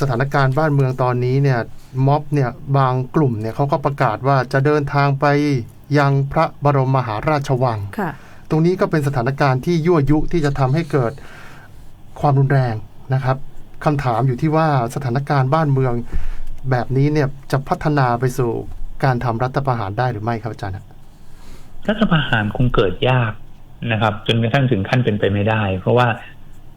สถานการณ์บ้านเมืองตอนนี้เนี่ยม็อบเนี่ยบางกลุ่มเนี่ยเขาก็ประกาศว่าจะเดินทางไปยังพระบรมมหาราชวังค่ะตรงนี้ก็เป็นสถานการณ์ที่ยั่วยุที่จะทำให้เกิดความรุนแรงนะครับคำถามอยู่ที่ว่าสถานการณ์บ้านเมืองแบบนี้เนี่ยจะพัฒนาไปสู่การทำรัฐประหารได้หรือไม่ครับอาจารย์รัฐประหารคงเกิดยากนะครับ จนกระทั่งถึงขั้นเป็นไปไม่ได้ เพราะว่า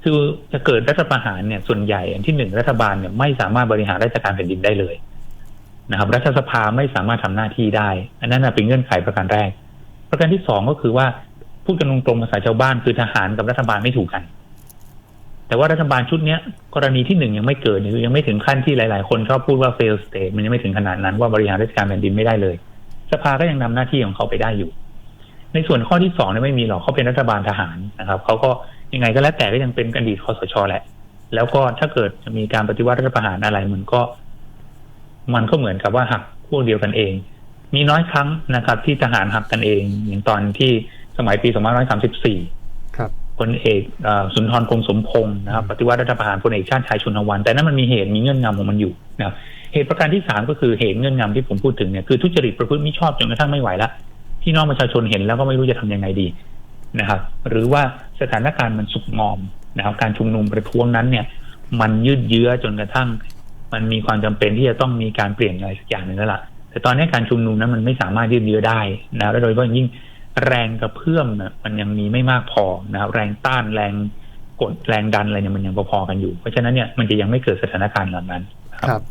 คือจะเกิดรัฐประหารเนี่ยส่วนใหญ่อันที่หนึ่งรัฐบาลเนี่ยไม่สามารถบริหารราชการแผ่นดินได้เลยนะครับ รัฐสภาไม่สามารถทำหน้าที่ได้ อันนั้นเป็นเงื่อนไขประการแรก ประการที่สองก็คือว่าพูดกันตรงๆภาษาชาวบ้านคือทหารกับรัฐบาลไม่ถูกกัน แต่ว่ารัฐบาลชุดเนี้ยกรณีที่หนึ่งยังไม่เกิดคือยังไม่ถึงขั้นที่หลาย ๆ คนชอบพูดว่า fail state มันยังไม่ถึงขนาดนั้นว่าบริหารราชการแผ่นดินไม่ได้เลย สภาก็ยังนำหน้าที่ของเขาไปได้อยู่ ในส่วนข้อที่สองเนี่ยไม่มีหรอกเขาเป็นรัฐบาลทหารนะครับเขาก็ ยังไงก็แล้วแต่ก็ยังเป็นอดีตคอสชแหละ แล้วก็ถ้าเกิดจะมีการปฏิวัติรัฐประหารอะไรมันก็ มันก็เหมือนกับว่าหักพวกเดียวกันเอง มีน้อยครั้งนะครับ ที่ทหารหักกันเอง อย่างตอนที่สมัยปี2534ครับพลเอกเอ่อสุนทรคงสมพงศ์นะครับปฏิวัติรัฐประหารพลเอกชาติชายชุนวัน แต่นั้นมันมีเหตุมีเงื่อนงำของมันอยู่นะครับเหตุประการที่สามก็คือเหตุเงื่อนงำที่ผมพูดถึงเนี่ยคือทุจริตประพฤติมิชอบจนกระทั่งไม่ไหวละพี่น้องประชาชนเห็นแล้วก็ไม่รู้จะทำยังไงดี นะครับ หรือว่าสถานการณ์มันสุกงอมนะครับการชุมนุมประท้วงนั้นเนี่ยมันยืดเยื้อจนกระทั่ง มันมีความจำเป็นที่จะต้องมีการเปลี่ยนอะไรสักอย่างหนึ่งแล้วล่ะแต่ตอนนี้การชุมนุมนั้นมันไม่สามารถยืดเยื้อได้นะและโดยเฉพาะยิ่งแรงกระเพื่อมน่ะมันยังมีไม่มากพอนะครับแรงต้านแรงกดแรงดันอะไรเนี่ยมันยังพอๆกันอยู่ เพราะฉะนั้นเนี่ยมันจะยังไม่เกิดสถานการณ์แบบนั้น ครับ